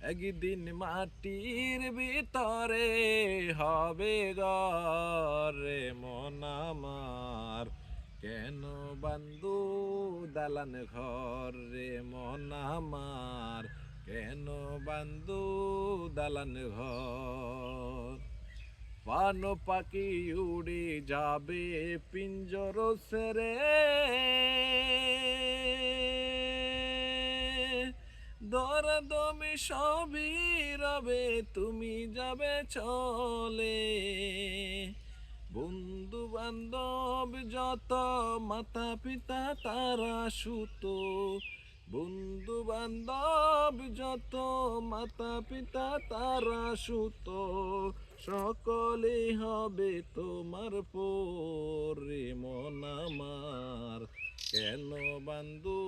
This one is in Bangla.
একদিন মাটির ভিতরে হবে গরে মন আমার। কেন বান্দু দালান ঘর রে মন আমার? কেন বান্দু দালান ঘর? পান পাখি উড়ে যাবে পিঞ্জর সেরে। দরা দমে সবই রবে, তুমি যাবে চলে। বন্ধু বান্ধব যত মাতা পিতা তারা সুত। বন্ধু বান্ধব যত মাতা পিতা তারা সুত। সকলে হবে তোমার পরে, মন আমার। কেন বান্ধু